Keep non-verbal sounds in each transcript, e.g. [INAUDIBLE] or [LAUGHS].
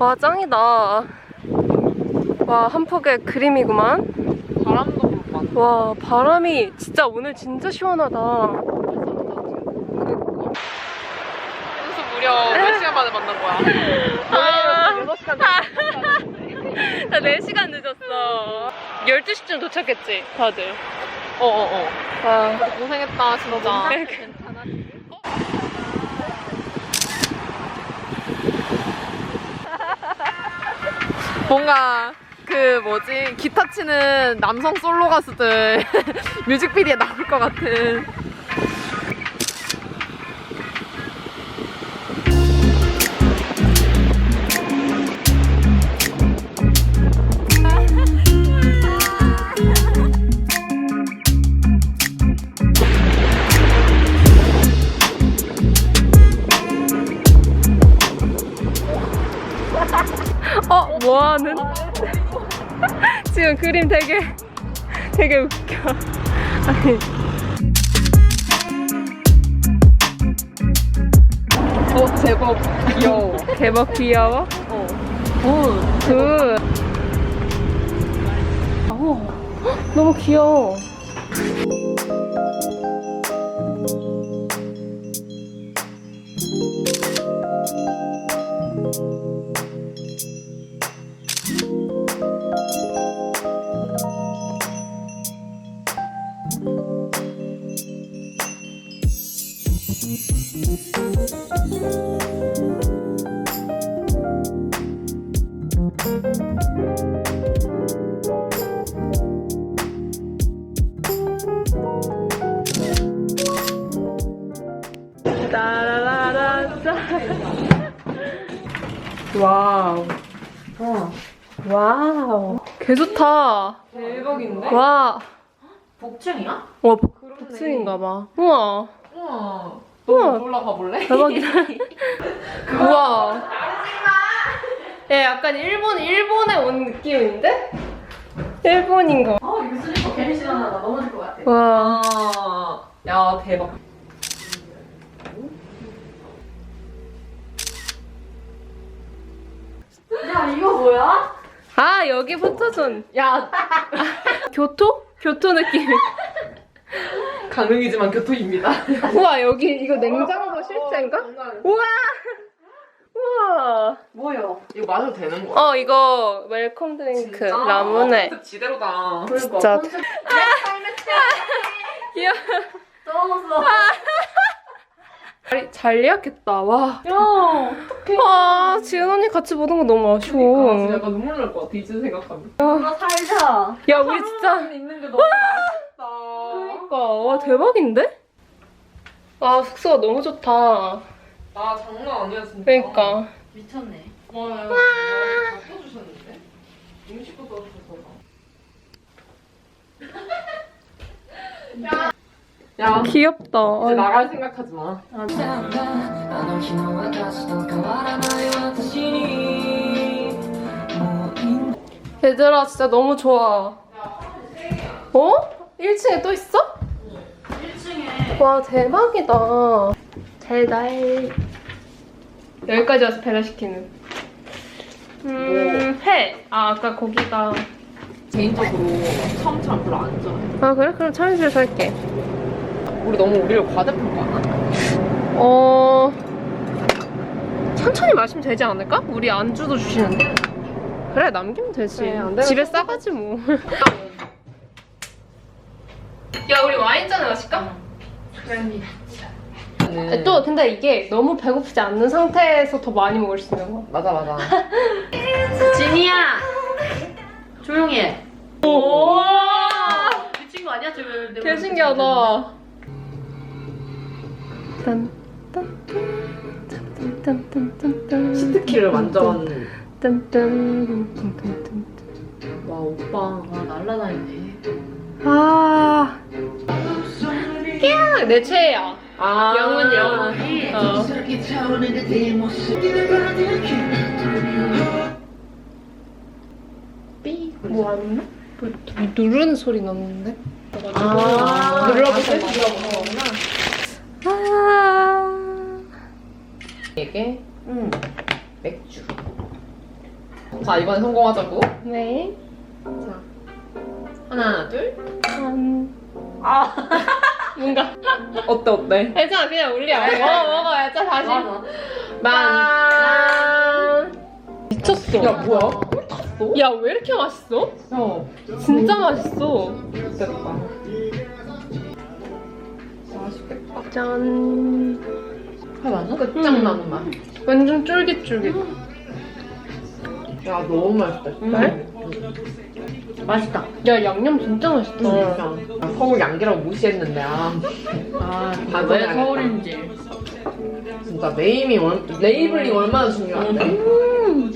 와 짱이다. 와 한 폭의 그림이구만. 바람도 불고. 와 바람이 진짜 오늘 진짜 시원하다. 그래서 무려 몇 시간 만에 만난 거야? 아, 6시간 나 4시간 늦었어. 12시쯤 도착했지, 다들. 어어어. 와. 고생했다, 진짜. 뭔가 그 뭐지? 기타 치는 남성 솔로 가수들 [LAUGHS] 뮤직비디오에 나올 것 같은 어, 뭐하는? [LAUGHS] 지금 그림 되게, 되게 웃겨. 아니. 어 제법 귀여워 대박 귀여워? 어. 굿. 굿. 오, 너무 귀여워. [LAUGHS] 와우. 와우. 개 좋다. 대박인데? 와. 복층이야? 와, 복층인가 봐. 우와. 우와 우와. 너 올라가 볼래? 대박이다. [LAUGHS] 우와. 야, 약간 일본, 일본에 온 느낌인데? 일본인 거. 어 이거 슬리퍼 괜히 봐 넘어질 것 같아 와. 아, 야 대박 야 이거 뭐야? 아, 여기 포토존. 야 [LAUGHS] 교토? 교토 느낌. [LAUGHS] 가능이지만 교토입니다 [LAUGHS] 우와, 여기 이거 냉장고 실제인가? 우와! 우와! 뭐야? 이거 마셔도 되는 거야? 어, 이거 웰컴 드링크 라무네. 컨셉 지대로다 진짜. [LAUGHS] 귀여워. 떠먹었어 잘, 잘 예약했다. 와. 야 어떡해 아, 지은 언니 같이 보는 거 너무 아, 아쉬워. 진짜 약간 눈물 날 것 같아 이제 생각하면 누가 살자 야, 우리 진짜. 있는 게 너무 그러니까 와 대박인데? 와 숙소가 너무 좋다. 아 장난 아니야 진짜 그러니까 미쳤네 와, 야, 다 써주셨는데? 음식도 써주셔서. 야, 어, 귀엽다. 나갈 생각하지 마. 얘들아, 진짜 너무 좋아. 어? 1층에 또 있어? 1층에. 와, 대박이다. 달달. 여기까지 와서 배달시키는. 음, 회. 아, 아까 고기가. 개인적으로 처음처럼 별로 안 좋아해. 아, 그래? 그럼 참이슬 살게. 우리 너무 우리를 과대평 가나? 어 천천히 마시면 되지 않을까? 우리 안주도 주시는데. 그래 남기면 되지. 그래, 안 되면 집에 싸가지 뭐. 야 우리 와인잔 마실까? 네. 또 근데 이게 너무 배고프지 않는 상태에서 더 많이 먹을 수 있는 거. 맞아, 맞아. [LAUGHS] 진이야 조용히 해 오. 미친 거 아니야 지금 개 신기하다. 시트키를 만져봤네 와 오빠. 와 날라다니네. 아내 최애야. 아. 영훈 영훈 어. 어. 뭐하는 뭐 누르는 소리 났는데? 아, 눌러보세요. 아, 뭐 눌러보세요. 이게 응 맥주. 자 이번에 성공하자고. 네. 하나 둘. 한. 아. [LAUGHS] 뭔가. 어때 어때? 괜찮아, 그냥 올려. 먹어, 먹어. 야, 짜 다시. 맞아. 만. 미쳤어. 야 뭐야? 꿀 탔어? 야, 왜 이렇게 맛있어? 야 진짜 맛있어. 됐다. 맛있겠다. 짠. 맞아? 끝장나는 맛. 완전 쫄깃쫄깃. 야 너무 맛있다. 정말? 맛있다. 야, 양념 진짜 맛있다. 진짜. 아, 서울 양기라고 무시했는데 아 아, 맞아, 왜 알겠다. 서울인지. 진짜 네임이 얼, 레이블링 얼마나 중요한데? 음.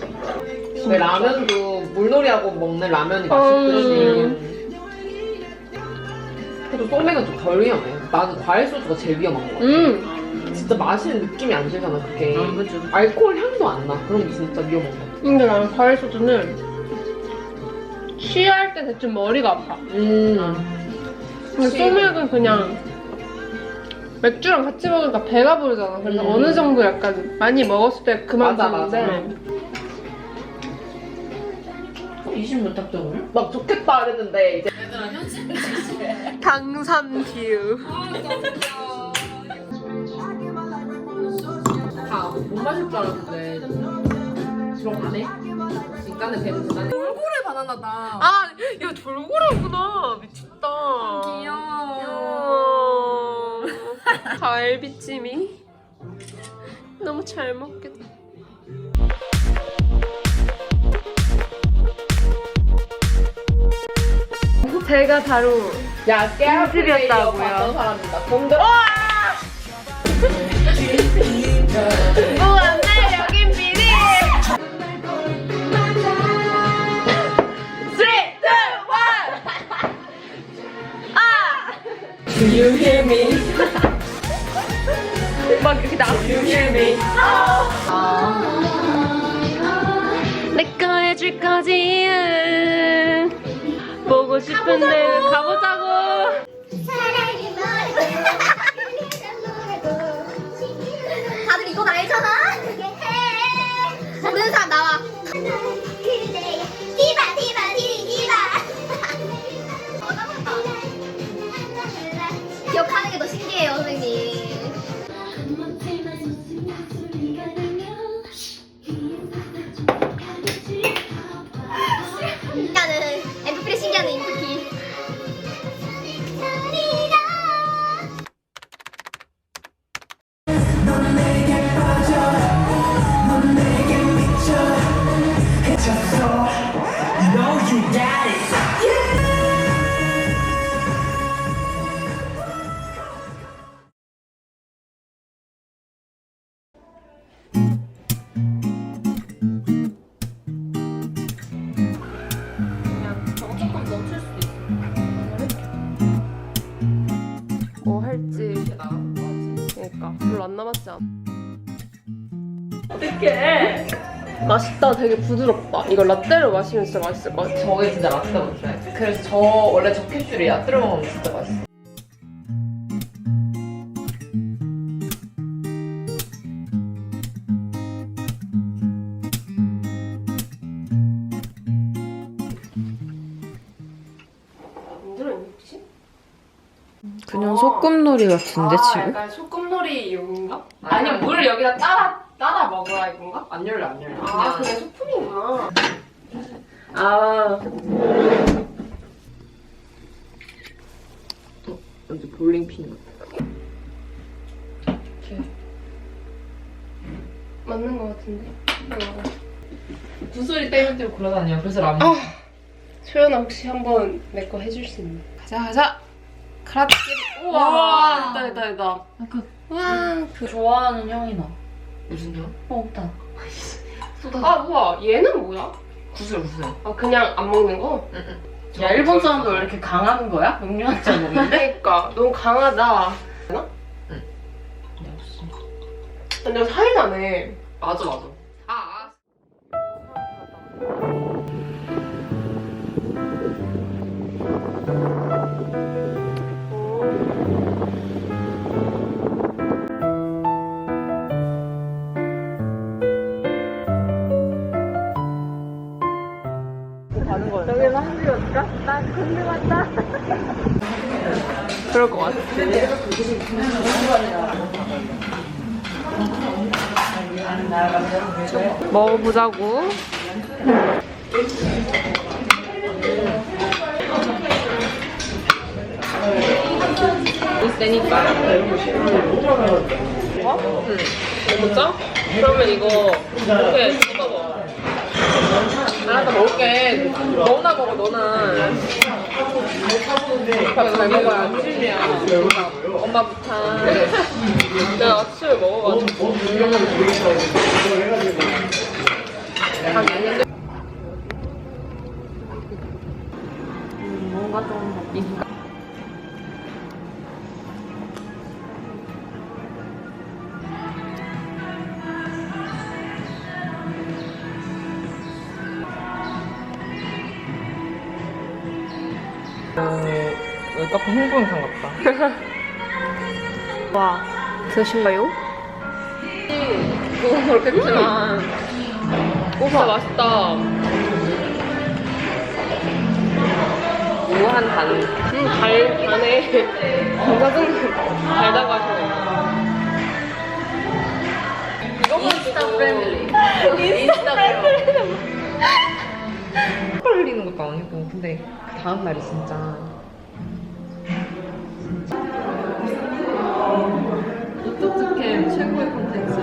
왜 라면도 물놀이하고 먹는 라면이 맛있듯이 그래도 소맥은 좀 덜 위험해 나는 과일 소주가 제일 위험한 거 같아 음. 진짜 마시는 느낌이 안 들잖아 그게 아, 그죠. 알코올 향도 안 나 그럼 진짜 위험한 거 같아 근데 나는 과일 소주는 취할 때 대충 머리가 아파. 음. 근데 취- 소맥은 그냥 맥주랑 같이 먹으니까 배가 부르잖아. 그래서 음. 어느 정도 약간 많이 먹었을 때 그만 맞아, 맞아. 드는데 20몇 탁정을? 막 좋겠다 이랬는데 이제 강산뷰. [LAUGHS] 다못 마실 줄 알았는데 들어가네 인간의 배는 대단해 돌고래 바나나다 아, 야 돌고래구나. 미쳤다. 귀여워. 갈비찜이 너무 잘 먹겠다. 제가 바로 야, 꿀팁이었다고요. 봤던 사람이다. 공들. [LAUGHS] Do you hear me? 막 이렇게 나. Do you hear me? 내 거 해줄 거지. 보고 싶은데 가보자 어떡해. 맛있다. 되게 부드럽다. 이거 라떼로 마시면 진짜 맛있을 것 같아. 저게 진짜 라떼 맛이야. 그래서 저 원래 저 캡슐이 라떼로 먹으면 진짜 맛있어. 안 들어있니 혹시? 그냥 소꿉놀이 같은데 아, 약간 소꿉놀이 이건가? 아니 물을 여기다 따라 따라 먹으라 이건가? 안 열려 안 열려. 아 그게 소품이구나. 아 완전 볼링핀 같아. 맞는 것 같은데. 어. 구슬이 떼면 떼고 그러다니요. 그래서 라면. 아. 소연아 혹시 한번 내 거 해줄 수 있니? 가자 가자. 카라떼. 우와 됐다 됐다 됐다. 그, 와 그 좋아하는 형이 나. 무슨 요? 어, 없다. [LAUGHS] 아 우와 얘는 뭐야? 구슬 구슬. 아 그냥 안 먹는 거? 응응. 야, 일본 사람들 왜 이렇게 강한 거야? 음료한잔 먹는데? 그러니까 너무 강하다. 근데 사이다네. 맞아 맞아. 아 아. 그럴 것 같아. 먹어보자고. 세니까. 어? 응. 진짜? 그러면 이거 이렇게 찍어봐. 알았다 먹을게. 너나 먹어 너나. 밥잘 먹어야 아침이야. 엄마 부탁. 내가 아침을 먹어가지고. 한 있는데. 뭔가 좀 민가. 여기 카페 홍보 영상 같다. 와, 드실래요? 그건 그렇겠지만. 진짜 맛있다. 무한 단. 음, 달, 달에 감자전 달다고 하시네. 이거만 인스타. 패밀리. 인스타 패밀리. 헐 흘리는 것도 아니고. 근데 그 다음 날이 진짜. 어떻게 최고의 콘텐츠.